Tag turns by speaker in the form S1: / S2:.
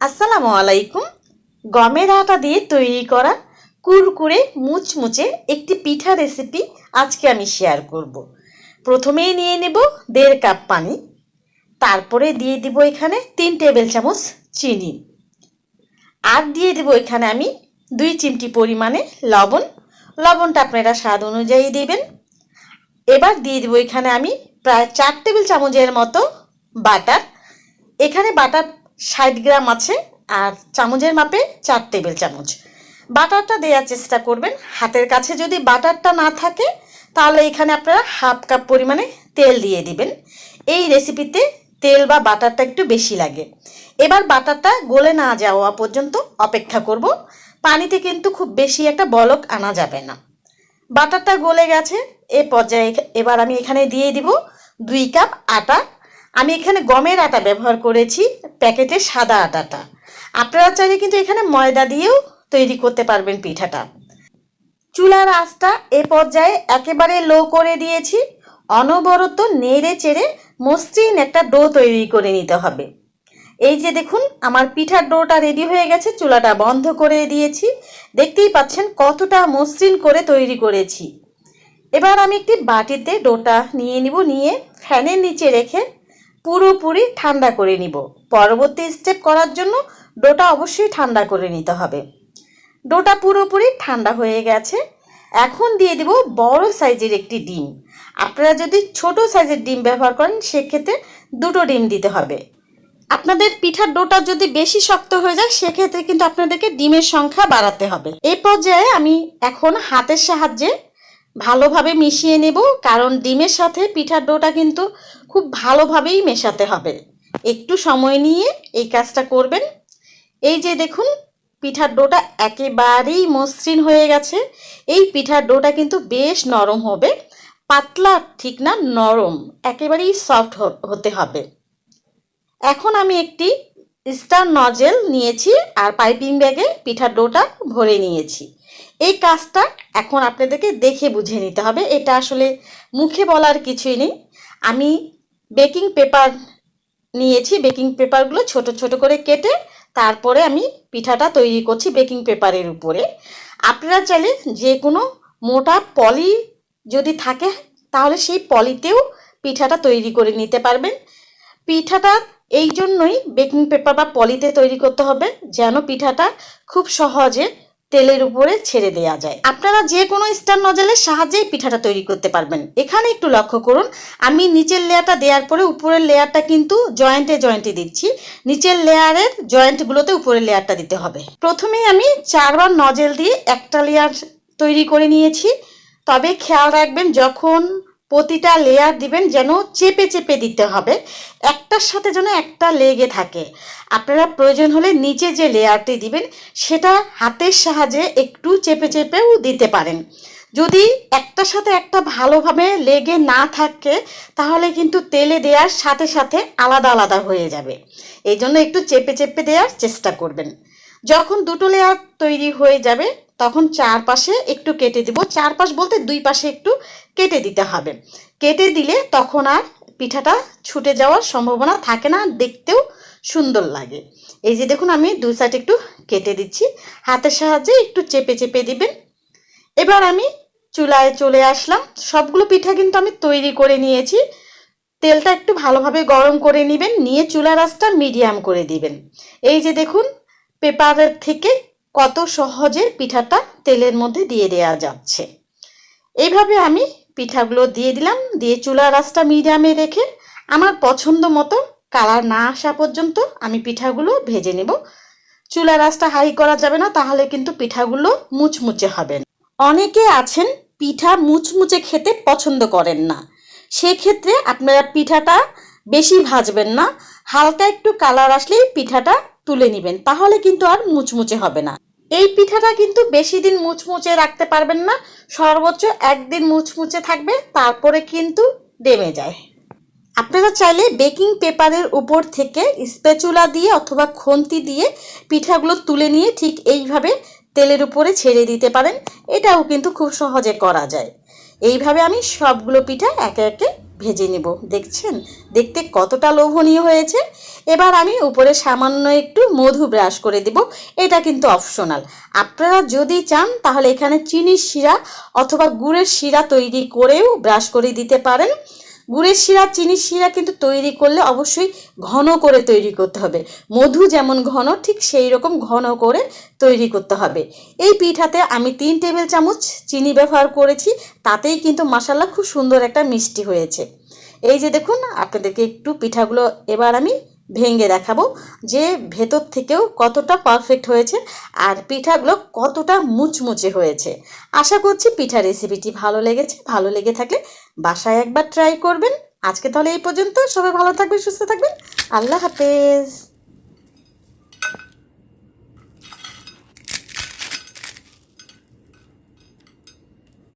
S1: আসসালামু আলাইকুম। গমের আটা দিয়ে তৈরি করা কুরকুরে মুচমুচে একটি পিঠা রেসিপি আজকে আমি শেয়ার করব। প্রথমেই নিয়ে নেব দেড় কাপ পানি, তারপরে দিয়ে দিব এখানে তিন টেবিল চামচ চিনি আর দিয়ে দেব এখানে আমি দুই চিমটি পরিমাণে লবণ। লবণটা আপনারা স্বাদ অনুযায়ী দেবেন। এবার দিয়ে দেবো এখানে আমি প্রায় চার টেবিল চামচের মতো বাটার। এখানে বাটার ষাট গ্রাম আছে আর চামচের মাপে চার টেবিল চামচ। বাটারটা দেওয়ার চেষ্টা করবেন। হাতের কাছে যদি বাটারটা না থাকে, তাহলে এখানে আপনারা হাফ কাপ পরিমাণে তেল দিয়ে দিবেন। এই রেসিপিতে তেল বা বাটারটা একটু বেশি লাগে। এবার বাটারটা গলে না যাওয়া পর্যন্ত অপেক্ষা করব। পানিতে কিন্তু খুব বেশি একটা বলক আনা যাবে না। বাটারটা গলে গেছে। এ পর্যায়ে এবার আমি এখানে দিয়ে দিব দুই কাপ আটা আমি এখানে গমের আটা ব্যবহার করেছি, প্যাকেটে সাদা আটাটা। আপনারা চাইলে কিন্তু এখানে ময়দা দিয়েও তৈরি করতে পারবেন পিঠাটা। চুলার আঁচটা এ পর্যায়ে একেবারে লো করে দিয়েছি। অনবরত নেড়ে চেড়ে মসৃণ একটা ডো তৈরি করে নিতে হবে। এই যে দেখুন, আমার পিঠার ডোটা রেডি হয়ে গেছে, চুলাটা বন্ধ করে দিয়েছি। দেখতেই পাচ্ছেন কতটা মসৃণ করে তৈরি করেছি। এবার আমি একটি বাটিতে ডোটা নিয়ে নিব, নিয়ে ফ্যানের নিচে রেখে পুরোপুরি ঠান্ডা করে নিব। পরবর্তী স্টেপ করার জন্য ডোটা অবশ্যই ঠান্ডা করে নিতে হবে। ডোটা পুরোপুরি ঠান্ডা হয়ে গেছে। এখন দিয়ে দিব বড় সাইজের একটি ডিম। আপনারা যদি ছোট সাইজের ডিম ব্যবহার করেন, সেক্ষেত্রে দুটো ডিম দিতে হবে। আপনাদের পিঠার ডোটা যদি বেশি শক্ত হয়ে যায়, সেক্ষেত্রে কিন্তু আপনাদেরকে ডিমের সংখ্যা বাড়াতে হবে। এই পর্যায়ে আমি এখন হাতের সাহায্যে ভালোভাবে মিশিয়ে নেব, কারণ ডিমের সাথে পিঠার ডোটা কিন্তু খুব ভালোভাবেই মেশাতে হবে। একটু সময় নিয়ে এই কাজটা করবেন। এই যে দেখুন, পিঠার ডোটা একেবারেই মসৃণ হয়ে গেছে। এই পিঠার ডোটা কিন্তু বেশ নরম হবে, পাতলা ঠিক না, নরম, একেবারেই সফট হতে হবে। এখন আমি একটি স্টার নজেল নিয়েছি আর পাইপিং ব্যাগে পিঠার ডোটা ভরে নিয়েছি। এই কাজটা এখন আপনাদেরকে দেখে বুঝে নিতে হবে। এটা আসলে মুখে বলার কিছুই নেই। আমি বেকিং পেপার নিয়েছি। বেকিং পেপারগুলো ছোট ছোট করে কেটে তারপরে আমি পিঠাটা তৈরি করছি বেকিং পেপারের উপরে। আপনারা চাইলে যে কোনো মোটা পলি যদি থাকে, তাহলে সেই পলিতেও পিঠাটা তৈরি করে নিতে পারবেন। পিঠাটা এই জন্যই বেকিং পেপার বা পলিতে তৈরি করতে হবে, যেন পিঠাটা খুব সহজে তেলের উপরে ছেড়ে দেওয়া যায়। আপনারা যে কোনো স্টার নজলের সাহায্যেই পিঠাটা তৈরি করতে পারবেন। এখানে একটু লক্ষ্য করুন, আমি নিচের লেয়ারটা দেওয়ার পরে উপরের লেয়ারটা কিন্তু জয়েন্টে জয়েন্টে দিচ্ছি। নিচের লেয়ারের জয়েন্টগুলোতে উপরের লেয়ারটা দিতে হবে। প্রথমে আমি চারবার নজেল দিয়ে একটা লেয়ার তৈরি করে নিয়েছি। তবে খেয়াল রাখবেন, যখন প্রতিটা লেয়ার দিবেন যেন চেপে চেপে দিতে হবে। একটার সাথে যেন একটা লেগে থাকে। আপনারা প্রয়োজন হলে নিচে যে লেয়ারটি দিবেন, সেটা হাতের সাহায্যে একটু চেপে চেপেও দিতে পারেন। যদি একটার সাথে একটা ভালোভাবে লেগে না থাকে, তাহলে কিন্তু তেলে দেওয়ার সাথে সাথে আলাদা আলাদা হয়ে যাবে। এই জন্য একটু চেপে চেপে দেওয়ার চেষ্টা করবেন। যখন দুটো লেয়ার তৈরি হয়ে যাবে, তখন চারপাশে একটু কেটে দিব। চারপাশ বলতে দুই পাশে একটু কেটে দিতে হবে। কেটে দিলে তখন আর পিঠাটা ছুটে যাওয়ার সম্ভাবনা থাকে না, দেখতেও সুন্দর লাগে। এই যে দেখুন, আমি দুই সাইড একটু কেটে দিচ্ছি। হাতের সাহায্যে একটু চেপে চেপে দিবেন। এবার আমি চুলায় চলে আসলাম। সবগুলো পিঠা কিন্তু আমি তৈরি করে নিয়েছি। তেলটা একটু ভালোভাবে গরম করে নেবেন, নিয়ে চুলা রাসটা মিডিয়াম করে দিবেন। এই যে দেখুন পেপারের থেকে কত সহজে পিঠাটা তেলের মধ্যে দিয়ে দেওয়া যাচ্ছে। এইভাবে আমি পিঠাগুলো দিয়ে দিলাম, দিয়ে চুলা রাসটা মিডিয়ামে রেখে আমার পছন্দ মতো কালার না আসা পর্যন্ত আমি পিঠাগুলো ভেজে নেব। চুলা রাসটা হাই করা যাবে না, তাহলে কিন্তু পিঠাগুলো মুচমুচে হবে না। অনেকে আছেন, পিঠা মুচমুচে খেতে পছন্দ করেন না। সেক্ষেত্রে আপনারা পিঠাটা বেশি ভাজবেন না, হালকা একটু কালার আসলেই পিঠাটা তুলে নেবেন, তাহলে কিন্তু আর মুচমুচে হবে না। এই পিঠাটা কিন্তু বেশি দিন মুচমুচে রাখতে পারবেন না, সর্বোচ্চ একদিন মুচমুচে থাকবে, তারপরে কিন্তু ডেমে যায়। আপনারা চাইলে বেকিং পেপারের উপর থেকে স্পেচুলা দিয়ে অথবা খন্তি দিয়ে পিঠাগুলো তুলে নিয়ে ঠিক এইভাবে তেলের উপরে ছেড়ে দিতে পারেন, এটাও কিন্তু খুব সহজে করা যায়। এইভাবে আমি সবগুলো পিঠা একে একে ভেজে নেব, দেখছেন? দেখতে কতটা লোভনীয় হয়েছে। এবার আমি উপরে সামান্য একটু মধু ব্রাশ করে দেব, এটা কিন্তু অপশনাল আপনারা যদি চান, তাহলে এখানে চিনির শিরা অথবা গুড়ের শিরা তৈরি করেও ব্রাশ করে দিতে পারেন। গুড়ের শিরা, চিনির শিরা কিন্তু তৈরি করলে অবশ্যই ঘন করে তৈরি করতে হবে। মধু যেমন ঘন, ঠিক সেই রকম ঘন করে তৈরি করতে হবে। এই পিঠাতে আমি তিন টেবিল চামচ চিনি ব্যবহার করেছি, তাতেই কিন্তু মশালা খুব সুন্দর একটা মিষ্টি হয়েছে। এই যে দেখুন, আপনাদেরকে একটু পিঠাগুলো এবার আমি ভেঙে দেখাবো যে ভেতর থেকেও কতটা পারফেক্ট হয়েছে আর পিঠাগুলো কতটা মুচমুচে হয়েছে। আশা করছি পিঠা রেসিপিটি ভালো লেগেছে। ভালো লেগে থাকলে বাসায় একবার ট্রাই করবেন। আজকে তাহলে এই পর্যন্ত। সবাই ভালো থাকবেন, সুস্থ থাকবেন। আল্লাহ হাফেজ।